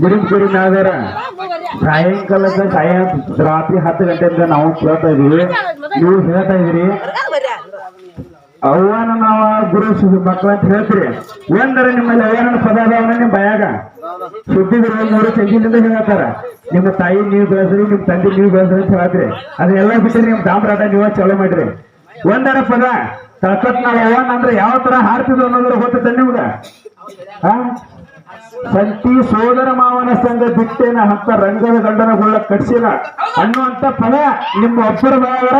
ಗುರುಮ್ ಗುರು ನಾವೇರ ಸಾಯಂಕಾಲದ ಸಾಯ ರಾತ್ರಿ ಹತ್ತು ಗಂಟೆಯಿಂದ ನಾವು ಕೇಳ್ತಾ ಇದೀವಿ ನೀವು ಹೇಳ್ತಾ ಇದೀರಿ ಅವ್ವಾನ ನಾವ ಗುರು ಮಕ್ಕಳ ಅಂತ ಹೇಳ್ತೀರಿ. ಒಂದರ ನಿಮ್ಮಲ್ಲಿ ಅವ್ವನ ಪದ ಅದಾವನ ನಿಮ್ ಭಯಾಗ ಸುದ್ದಿ ಮೂರು ಚೆಂಗಿನಿಂದ ಹೇಳ್ತಾರ ನಿಮ್ಮ ತಾಯಿ ನೀವು ಬೆಳೆಸ್ರಿ ನಿಮ್ ತಂದೆ ನೀವು ಬೆಳೆಸ್ರಿ ಅಂತ ಹೇಳ್ತೀರಿ ಅದನ್ನೆಲ್ಲ ಬಿಟ್ಟರೆ ನಿಮ್ ದಾಮ್ರಾಟ ನೀವ ಚಲೋ ಮಾಡ್ರಿ. ಒಂದರ ಪದ ತಳಕತ್ ನಾವು ಅವ್ವಾನ ಅಂದ್ರೆ ಯಾವ ತರ ಹಾರ್ತಿದ್ರು ಅನ್ನೋದ್ರ ಗೊತ್ತ ನಿಮ್ಗ? ಸಂತಿ ಸೋದರ ಮಾವನ ಸಂಘ ಬಿಟ್ಟೇನ ಅಂತ ರಂಗದ ಗಂಡನ ಗುಳ್ಳ ಕಟ್ಸಿನ ಅನ್ನುವಂತ ಪದ ನಿಮ್ಮ ಒಬ್ಬರ ಬಾಯವರ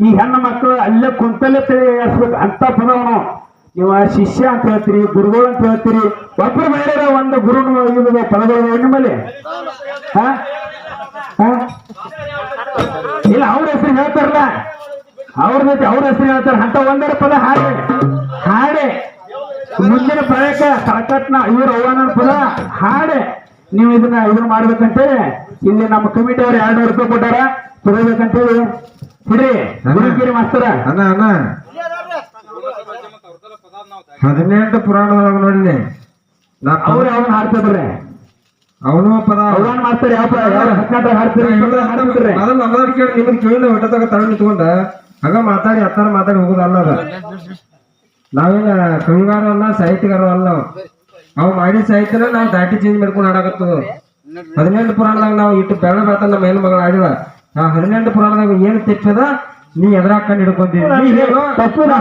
ಈ ಹೆಣ್ಣು ಮಕ್ಕಳು ಅಲ್ಲೇ ಕುಂತಲ್ಲೇ ತಿಳಿಯಬೇಕು ಅಂತ ಪದವನು ನೀವು ಶಿಷ್ಯ ಅಂತ ಹೇಳ್ತೀರಿ, ಗುರುಗಳು ಅಂತ ಹೇಳ್ತೀರಿ ಒಬ್ಬರು ಬೇರೆ ಒಂದು ಗುರು ಪದಗಳು ನಿಮ್ಮಲ್ಲಿ? ಹಾ? ಇಲ್ಲ, ಅವ್ರ ಹೆಸರು ಹೇಳ್ತಾರಲ್ಲ. ಅವ್ರ ಜೊತೆ ಅವ್ರ ಹೆಸರು ಹೇಳ್ತಾರ, ಅಂತ ಒಂದರ ಪದ ಹಾಡೆ. ಹಾಡೆ. ಮುಂದಿನ ಪ್ರಯೋಗ ತಳಕಟ್ನ ಇವ್ರ ಅವ್ವನ ಪದ ಹಾಡೆ. ನೀವು ಇದನ್ನ ಇದನ್ನ ಮಾಡ್ಬೇಕಂತೇಳಿ ಇಲ್ಲಿ ನಮ್ಮ ಕಮಿಟಿ ಅವ್ರು ಎರಡು ರೂಪಾಯಿ ಕೊಟ್ಟಾರ. ತಗೋಬೇಕಂತೇಳಿ. ಹಿಡ್ರಿ ಗುರುಗಿರಿ ಮಾಸ್ತರ. ಅಣ್ಣ ಅಣ್ಣ. ಹದಿನೆಂಟು ಪುರಾಣದೊಳಗೆ ನೋಡಿ ನಾ ಅವ್ರು ಅವನ್ ಹಾಡ್ತಿದ್ರೆ ಅವನು ಪದ ಅವ್ವನ್ ಮಾಡ್ತಾರೆ ಯಾವ ಹದಿನೆಂಟು ಹಾಡ್ತೀರಿ? ನಮ್ಮದವ್ರು ಕೇಳಿ ನಿಮ್ಗೆ ಕೇಳಿದ ಹೊಟ್ಟದಾಗ ತಗೊಂಡು ನಿಂತ್ಕೊಂಡ ಹಂಗ ಮಾತಾಡಿ ಹತ್ತಾರ ಮಾತಾಡಿ ಹೋಗೋದಲ್ಲ ಅದ. ನಾವೇನ ಕಂಗಾರು ಅಲ್ಲ ಸಾಹಿತ್ಯಗಾರ ಅಲ್ಲ. ನಾವು ಅವ್ ಮಾಡಿದ ಸಾಹಿತ್ಯನ ನಾವು ದಾಟಿ ಚೇಂಜ್ ಮಾಡ್ಕೊಂಡು ಹಾಡಾಕತ್ತದ ಹದಿನೆಂಟು ಪುರಾಣದಾಗ ನಾವು ಇಟ್ಟು ಬೆಳ ಬೆಳತ ನಮ್ಮ ಹೆಣ್ಣು ಮಗಳು ಆಡಿವ ಆ ಹದಿನೆಂಟು ಪುರಾಣದಾಗ ಏನು ತೆಚ್ಚದ ನೀ ಎದುರಾಕೊಂಡು ಕಣ್ಣು ನೀ ಹೇಳು ತಪ್ಪು ನಾ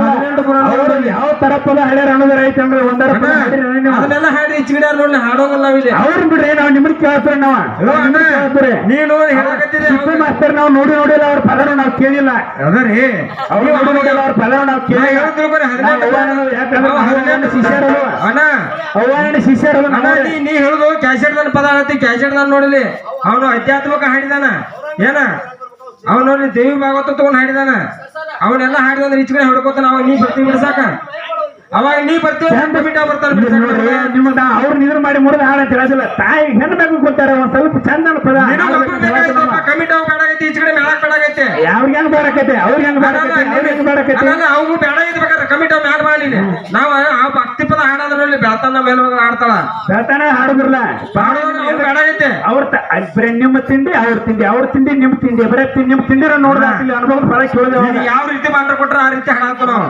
ಯಾವ ತರ ಪದ ಹೇಳ್ಯಾರ ಅನ್ನೋದ್ರ ಐತೆ ಅಂದ್ರೆ ಒಂದರ. ಅದನ್ನೆಲ್ಲ ಹಾಡಿ ಚಿಗಡ್ಯಾರ ನೋಡಿ ಹಾಡೋಗಲ್ಲ ನಾವಿಲ್ಲಿ. ಅವ್ರನ್ನ ಬಿಡ್ರಿ ನಾವು ಕೇಳ್ತಾರೆ ನಾವ. ನೀನು ಹೇಳಕತ್ತಿದ್ದೆ ಸಿಪ್ಪಿ ಮಾಸ್ತರ್ ನಾವು ನೋಡಿ ನೋಡಿಲ್ಲ ಅವ್ರ ಪದ ನಾವು ಕೇಳಿಲ್ಲ. ಅದರಿ ಅವ್ರು ನೋಡಿ ನೋಡಿಲ್ಲ ಅವ್ರ ಪದ ನಾವು ಕೇಳಿಲ್ಲ. ಹದಿನೆಂಟು ಶಿಷ್ಯರಲ್ವ? ಅಣ್ಣ ಶಿಷ್ಯರು ಅಣ್ಣ ನೀ ನೀ ಹೇಳುದು ಕ್ಯಾಸೆಟ್ ದನ್ ಪದ ಆಡತಿ ಕ್ಯಾಸೆಟ್ ದನ್ ನೋಡಿಲಿ. ಅವನು ಅಧ್ಯಾತ್ಮಕ ಹಾಡಿದಾನ. ಏನ? ಅವನು ನೋಡಿ ದೇವಿ ಭಾಗವತ ತಗೊಂಡ್ ಹಾಡಿದಾನ. ಅವನೆಲ್ಲ ಹಾಡಿದಂದ್ರೆ ಈಚೆ ಹೊಡ್ಕೋತಾನ. ಅವಾಗ ನೀ ಬರ್ತೀವಿ ಬಿಡ್ಸಾಕ ಅವಾಗ ನೀ ಬರ್ತೀವಿ ಬಿಟ್ಟ ಬರ್ತಾನೆ ನೋಡ್ರಿ ನಿಮ್ಮ ಅವ್ರ ನಿದ್ರ ಮಾಡಿ ಮುರಿದ ಹಾಡ ಅಂತ ಹೇಳೋದಿಲ್ಲ. ತಾಯಿ ಹೆಣ್ಣು ಬೇಕು ಕೊಡ್ತಾರೆ, ಒಂದ್ ಸ್ವಲ್ಪ ಚಂದನ ಪದ ಕಮಿಟಿ ಅವ್ ಬೇಡಾಗೈತಿ ಈಚೆ ಕಡೆ ಮೇಳಕ್ ಬೇಡಾಗೈತಿ ಅವ್ರಿಗೆ ಹೆಂಗ್ ಬರಕತೆ ಅವ್ರಿಗೆ ಹೆಂಗ್ ಬರಕತೆ ಅವ್ರಿಗೆ ಹೆಂಗ್ ಅಲ್ಲ ಅವು ಬೇಡ ಇದ್ಬೇಕಾದ್ರೆ ಕಮಿಟಿ ಅವ್ ಮ್ಯಾಲ ಮಾಡಲಿ ನಾವು ಆ ಭಕ್ತಿ ಪದ ಹಾಡೋದ್ರ ನೋಡಿ ಬೆಳತನ ಮೇಲೆ ಹಾಡ್ತಾಳ. ಬೆಳತನ ಹಾಡುದಿಲ್ಲ ಅವ್ರು ಬೇಡಾಗೈತಿ ಅವ್ರ ಬರೀ ನಿಮ್ಮ ತಿಂಡಿ ಅವ್ರ ತಿಂಡಿ. ಅವ್ರ ತಿಂಡಿ ನಿಮ್ ತಿಂಡಿ. ಬರೀ ತಿಂಡಿ ನಿಮ್ ತಿಂಡಿರ ನೋಡ್ದ ಅನುಭವ ಬಹಳ ಕೇಳಿದೆ ಯಾವ ರೀತಿ ಮಾಡ್ರ ಕೊಟ್ರ ಆ ರೀತಿ ಹಾಡಾತ ನಾವು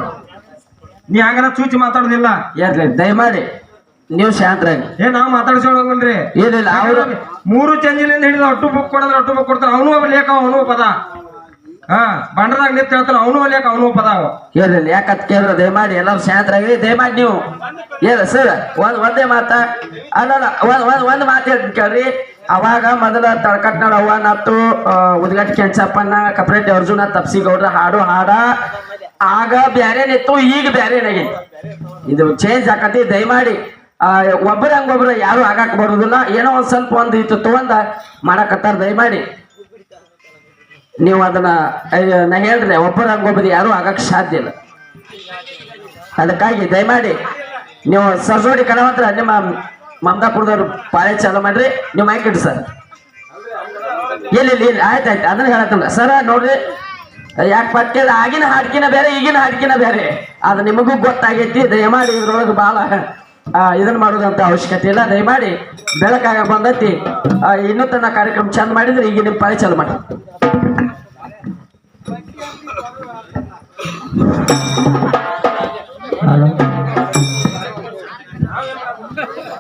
ನೀ ಹಂಗಾರ ಚೂಚಿ ಮಾತಾಡೋದಿಲ್ಲ. ಏನ್ರಿ ದಯಮಾಡಿ. ನೀವು ಶಾಂತರಾಗಿ. ಏ ನಾವ್ ಮಾತಾಡ್ಸೋಳಂಗಲ್ರಿ ಏನಿಲ್ಲ ಅವರು ಮೂರು ಚಂಜಿಲಿಂದ ಹಿಡಿದು ಅಟ್ಟು ಬುಕ್ ಕೊಡೋದ್ರೆ ಅಟ್ಟು ಬುಕ್ ಕೊಡ್ತಾರೆ. ಅವನು ಒಬ್ಬ ಲೇಖ ಅವನು ಪದ ಹಾ, ಬಂಡದಾಗ ನಿಂತ ಹೇಳ್ತಾನ ಅವನು ಲೇಖ ಅವನು ಪದಾವ ಏನಿಲ್ಲ ಯಾಕತ್ ಕೇಳಿದ್ರೆ? ದಯಮಾಡಿ ಎಲ್ಲರೂ ಶಾಂತರಾಗಿ ದಯಮಾಡಿ ನೀವು ಏನ ಸರ್, ಒಂದ್, ಒಂದೇ ಮಾತ. ಅಲ್ಲ ಒಂದ್ ಒಂದ್ ಒಂದ್ ಮಾತು ಹೇಳ್ತೀನಿ ಕೇಳ್ರಿ. ಅವಾಗ ಮೊದಲ ತಳಕಟ್ನಾಳ ಅವ್ವ, ನತ್ತು ಉದ್ಗಟ್ಟಿ ಕೆಂಚಪ್ಪನ ಕಪ್ರೆಡ್ಡಿ ಅರ್ಜುನ ತಪ್ಸಿ ಗೌಡ್ರ ಹಾಡು ಹಾಡ. ಆಗ ಬ್ಯಾರೇನಿತ್ತು ಈಗ ಬ್ಯಾರೇನಾಗೈತಿ ಇದು ಚೇಂಜ್ ಆಕತಿ, ದಯಮಾಡಿ ಒಬ್ಬರ ಹಂಗೊಬ್ರು ಯಾರು ಆಗಾಕ್ ಬರುದಿಲ್ಲ. ಏನೋ ಒಂದ್ ಸ್ವಲ್ಪ ಒಂದ್ ಇತ್ತು, ತಗೊಂಡ ಮಾಡಕತ್ತಾರ, ದಯಮಾಡಿ. ನೀವು ಅದನ್ನ ನಾ ಹೇಳ್ರಿ, ಒಬ್ಬರ ಹಂಗೊಬ್ಬರು ಯಾರು ಆಗಕ್ ಸಾಧ್ಯ ಇಲ್ಲ. ಅದಕ್ಕಾಗಿ ದಯಮಾಡಿ, ನೀವು ಸರ್ಜೋಡಿ ಕಣವಂತ್ರ, ನಿಮ್ಮ ಮಮದಾಪುರದವ್ರು ಪಾಳೆ ಚಾಲು ಮಾಡ್ರಿ, ನೀವು ಮೈಕ್ ಇಡ್ರಿ ಸರ್. ಇಲ್ಲಿ ಇಲ್ಲಿ ಆಯ್ತು ಆಯ್ತು, ಅದನ್ನ ಹೇಳತ್ತಲ್ಲ ಸರ, ನೋಡ್ರಿ, ಯಾಕೆ ಪಟ್ಕೇಳ ಆಗಿನ ಹಾಡ್ಕಿನ ಬೇರೆ, ಈಗಿನ ಹಾಡ್ಕಿನ ಬೇರೆ. ಅದು ನಿಮಗೂ ಗೊತ್ತಾಗೈತಿ, ದಯಮಾಡಿ ಇದ್ರೊಳಗೆ ಭಾಳ ಇದನ್ನ ಮಾಡೋದಂತ ಅವಶ್ಯಕತೆ ಇಲ್ಲ. ದಯಮಾಡಿ ಬೆಳಕಾಗ ಬಂದೈತಿ ಇನ್ನೂ ತನ್ನ ಕಾರ್ಯಕ್ರಮ ಚಂದ ಮಾಡಿದ್ರೆ, ಈಗ ನಿಮ್ಮ ಪಾಳೆ ಚಾಲು ಮಾಡಿ Thank you.